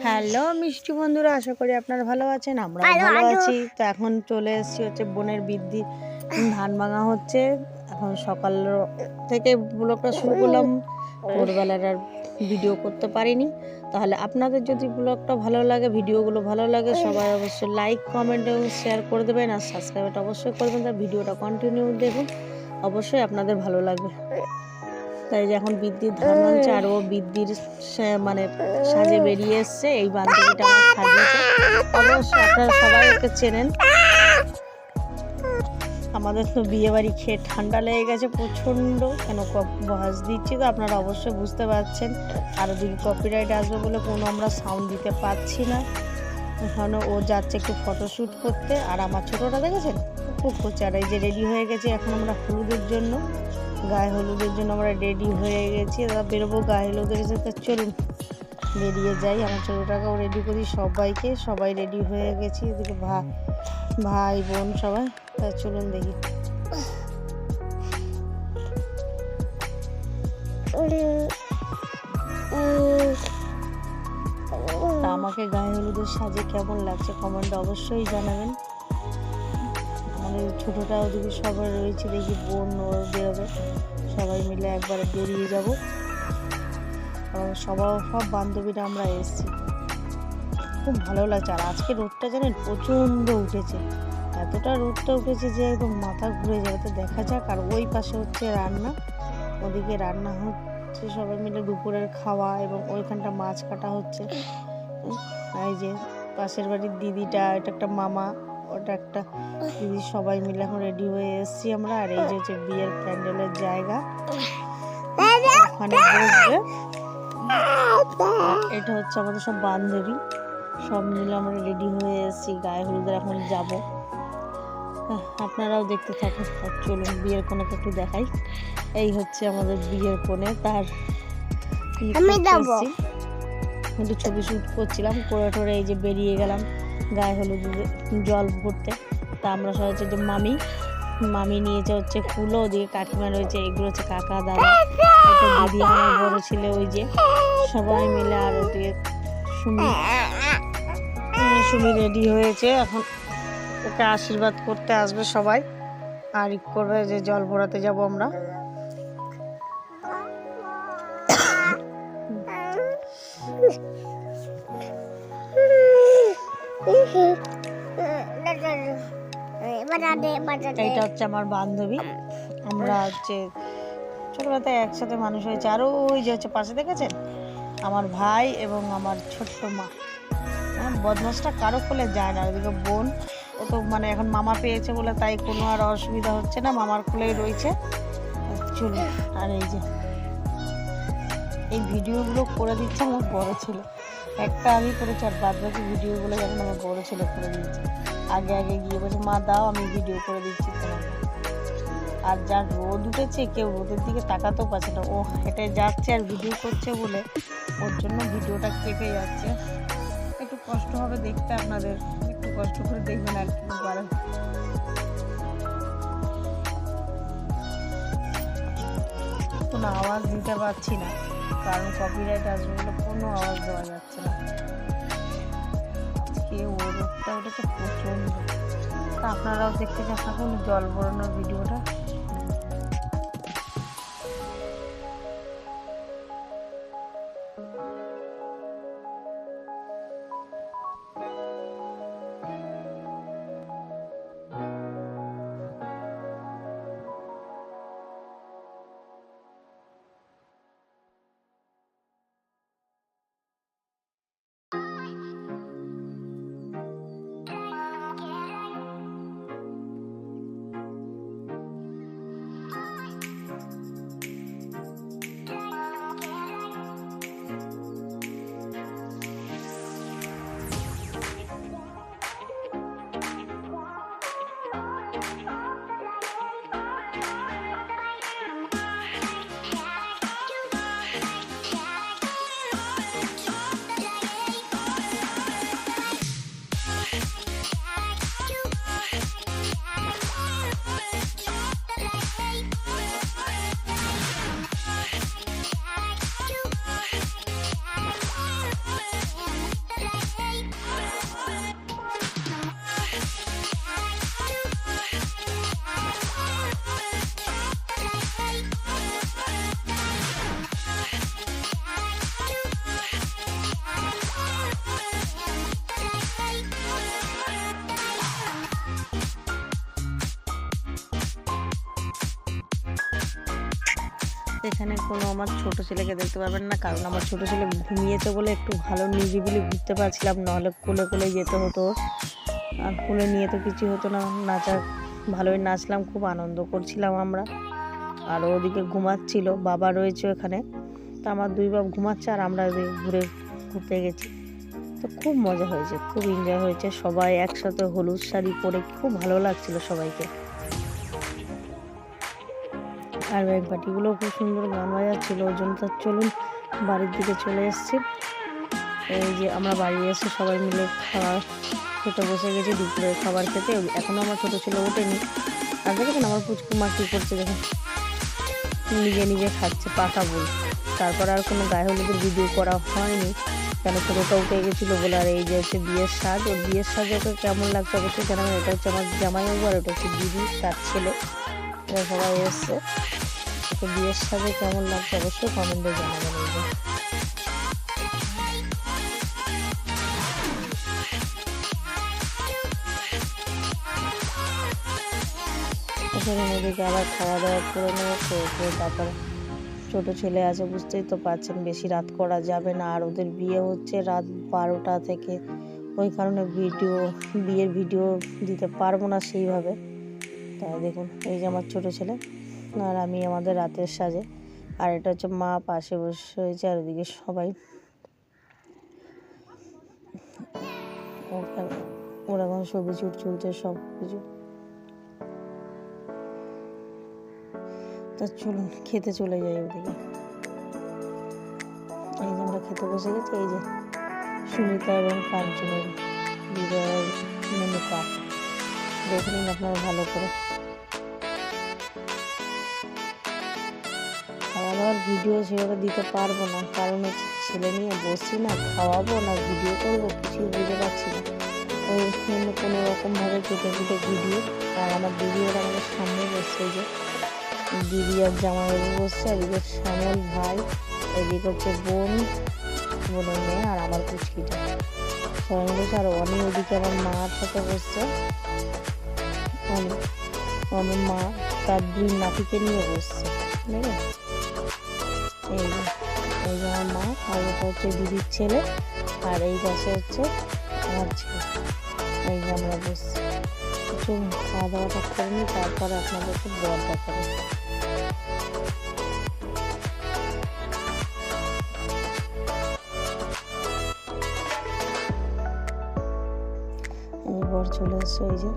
Hello মিষ্টি বন্ধুরা আশা করি আপনারা ভালো আছেন আমরা ভালো আছি। তো এখন চলে এসেছি হচ্ছে বোনের বৃদ্ধি ধান ভাঙা হচ্ছে। এখন সকাল থেকে ব্লগটা শুরু করলাম। ভোরবেলার আর ভিডিও করতে পারিনি। তাহলে আপনাদের যদি ব্লগটা ভালো লাগে ভিডিওগুলো ভালো লাগে সবাই অবশ্যই লাইক কমেন্ট এবং শেয়ার করে দেবেন। আর সাবস্ক্রাইবটা অবশ্যই করবেন। তার ভিডিওটা কন্টিনিউ দেখুন। অবশ্যই আপনাদের ভালো লাগবে। তাই যে এখন বৃদ্ধির ধান ভাঙছে আর ও বৃদ্ধির মানে সাজে বেরিয়ে এসছে, এই বান্ধবীটা আমার সাজিয়েছে অবশ্যই আপনারা সবাই ওকে চেনেন। আমাদের তো বিয়ে বাড়ি খেয়ে ঠান্ডা লেগে গেছে প্রচণ্ড। কেন বয়স দিচ্ছি তো আপনারা অবশ্যই বুঝতে পারছেন। আর ওদিকে কপিরাইট আসবে বলে কোনো আমরা সাউন্ড দিতে পারছি না। এখানে ও যাচ্ছে একটু ফটোশ্যুট করতে। আর আমার ছোটোটা দেখেছেন? খুব করছে এই যে রেডি হয়ে গেছে, এখন আমরা হলুদের জন্য। গায়ে হলুদের জন্য আমরা রেডি হয়ে গেছি। দাদা বেরোবো গায়ে হলুদের সাথে চলুন, বেরিয়ে যাই। আমার ছোটোটাকেও রেডি করি সবাইকে। সবাই রেডি হয়ে গেছি। এদিকে ভাই ভাই, বোন সবাই। তা চলুন দেখি। আমাকে গায়ে হলুদের সাজে কেমন লাগছে কমেন্ট অবশ্যই জানাবেন। ছোটোটা ওদিকে সবাই রয়েছে, দেখি বোন ওর বেরোবে। সবাই মিলে একবারে বেরিয়ে যাব। সবার সব বান্ধবীরা আমরা এসেছি। খুব ভালো লাগছে। আর আজকে রোদটা জানেন প্রচণ্ড উঠেছে। এতটা রোদটা উঠেছে যে একদম মাথা ঘুরে যাবে তো দেখা যাক। আর ওই পাশে হচ্ছে রান্না। ওদিকে রান্না হচ্ছে সবাই মিলে দুপুরের খাওয়া এবং ওইখানটা মাছ কাটা হচ্ছে। এই যে পাশের বাড়ির দিদিটা, এটা একটা মামা। ওটা একটা দিদি সবাই মিলে এখন রেডি হয়ে এসেছি আমরা। আর এই যে হচ্ছে বিয়ের প্যান্ডেলের জায়গা। ওখানে বসবে। এটা হচ্ছে আমাদের সব বান্ধবী। সব মিলে আমরা রেডি হয়ে এসেছি। গায়ে হলুদের এখন যাব। আপনারাও দেখতে থাকুন। চলুন বিয়ের কোণেকে একটু দেখাই। এই হচ্ছে আমাদের বিয়ের কোণে। তার আমি। একটু ছবি শ্যুট করছিলাম। করে টোরে এই যে বেরিয়ে গেলাম। গায়ে হলুদ জল ভরতে তা আমরা সবাই হচ্ছে যে মামি মামি নিয়েছে হচ্ছে ফুলও ওদিকে কাকিমা রয়েছে এগুলো হচ্ছে কাকা দাদা এটা দিদি আমার বড় ছেলে ওই যে সবাই মিলে আর ওদিকে সুমি সুমি রেডি হয়েছে এখন ওকে আশীর্বাদ করতে আসবে সবাই আর ই করবে যে জল ভরাতে যাব আমরা এইটা হচ্ছে আমার বান্ধবী। আমরা হচ্ছে ছোটবেলাতে একসাথে মানুষ হয়েছে। আরও ওই যে হচ্ছে পাশে দেখেছেন? আমার ভাই এবং আমার ছোট্ট মা। বদমাসটা কারও কোলে যায় না, ওদিকে বোন। ও তো মানে এখন মামা পেয়েছে বলে তাই কোনো আর অসুবিধা হচ্ছে না, মামার কোলেই রয়েছে। চলুন, আর এই যে, এই ভিডিওগুলো করে দিচ্ছে আমার বড় ছিল। একটা আমি করেছি, আর বাদ বাকি ভিডিওগুলো যেমন আমার বড় ছেলে করে দিচ্ছে আগে আগে গিয়ে বলছে, মা, দাও, আমি ভিডিও করে দিচ্ছি তোমাকে। আর যা রোদ উঠেছে, কেউ রোদের দিকে তাকাতেও পারছে না। ও হেঁটে যাচ্ছে আর ভিডিও করছে বলে ওর জন্য ভিডিওটা কেটে যাচ্ছে। একটু কষ্ট হবে দেখতে আপনাদের, একটু কষ্ট করে দেখবেন আর কি পারেন কোনো আওয়াজ দিতে পারছি না। কারণ কপিরাইট আসবে বলে কোনো আওয়াজ দেওয়া যাচ্ছে না। আজকে ও ওটা তো প্রচণ্ড। তা আপনারাও দেখতে থাকুন জল ভরানোর ভিডিওটা। এখানে কোনো আমার ছোট ছেলেকে দেখতে পারবেন না, কারণ আমার ছোট ছেলে ঘুমিয়েছে বলে একটু ভালো নিরিবিলি ঘুরতে পারছিলাম নাহলে কোলে কোলে যেতে হতো। আর কোলে নিয়ে তো কিছু হতো না নাচা ভালোই নাচলাম, খুব আনন্দ করছিলাম আমরা। আর ওদিকে ঘুমাচ্ছিল, বাবা রয়েছে ওখানে। তো আমার দুই বাপ ঘুমাচ্ছে আর আমরা ঘুরে ঘুরতে গেছি। তো খুব মজা হয়েছে, খুব এনজয় হয়েছে। সবাই একসাথে হলুদ শাড়ি পরে খুব ভালো লাগছিল সবাইকে। আর ব্যাগ বাটিগুলো খুব সুন্দর গান বাজাচ্ছিল ওই জন্য তো চলুন বাড়ির দিকে চলে এসেছি। এই যে আমরা বাড়ি এসে সবাই মিলে খাওয়া খেতে বসে গেছি, দুপুরে খাবার খেতে। এখনও আমার ছোটো ছেলে ওঠেনি। আর দেখেন আমার পুচকু মা কী করছে দেখেন। নিজে নিজে খাচ্ছে পাকা বই তারপর আর কোনো গায়ে হলুদের ভিডিও করা হয়নি। কেন ছোটোটা উঠে গেছিল বলে, আর এই যে হচ্ছে বিয়ের সাজ। ওর বিয়ের সাজ ওকে কেমন লাগছে অবশ্যই জানাবেন। এটা হচ্ছে আমার জামাইবাবু আর ওটা হচ্ছে দিদি তার ছেলে। এরা সবাই এসছে তো বিয়ের সাথে কেমন লাগছে অবশ্যই কমেন্টে জানাবেন এই যে। আবার খাওয়া দাওয়া করে নেব খেয়ে তারপর ছোট ছেলে আছে, বুঝতেই তো পারছেন, বেশি রাত করা যাবে না, আর ওদের বিয়ে হচ্ছে রাত বারোটা থেকে। ওই কারণে ভিডিও, বিয়ের ভিডিও দিতে পারব না সেইভাবে। তাই দেখুন, এই যে আমার ছোট ছেলে আর আমি আমাদের রাতের সাজে। আর এটা হচ্ছে মা পাশে বসে হয়েছে আর ওদিকে সবাই। ওখানে ওরা এখন ছবি চুট চলছে, সব কিছু। তা চলুন, খেতে চলে যাই ওদিকে। এই যে আমরা খেতে বসে গেছি, এই যে সুমিতা এবং কাঞ্চনের বিজয়ের মেনু কাপ দেখে নিন আপনারা ভালো করে। ভিডিও সেভাবে দিতে পারব না। কারণ হচ্ছে ছেলে নিয়ে বসছি না, খাওয়াবো না ভিডিও করব, কিছুই বুঝতে পারছি না। ওই জন্য কোনো রকমভাবে কেটে কেটে ভিডিও আর আমার দিদি ওরা আমাদের সামনে বসছে যে, দিদি আর জামা জামাইবাবু বসছে এদিকে শ্যামল ভাই, এদিকে হচ্ছে বোন, বোনের মেয়ে আর আমার মিলে বসে আর অনি ওদিকে আমার মার সাথে বসছে। অনি আমার মা তার দুই নাতিকে নিয়ে বসছে, বুঝলে? এই এই আমার মা, আর ওটা হচ্ছে দিদির ছেলে, আর এই পাশে হচ্ছে আমার ছেলে। এই যে আমরা বসছি। চলুন খাওয়া দাওয়াটা করে নিই, তারপরে আপনাদেরকে বর দেখাবো। এই বর চলে এসছে ওই যে।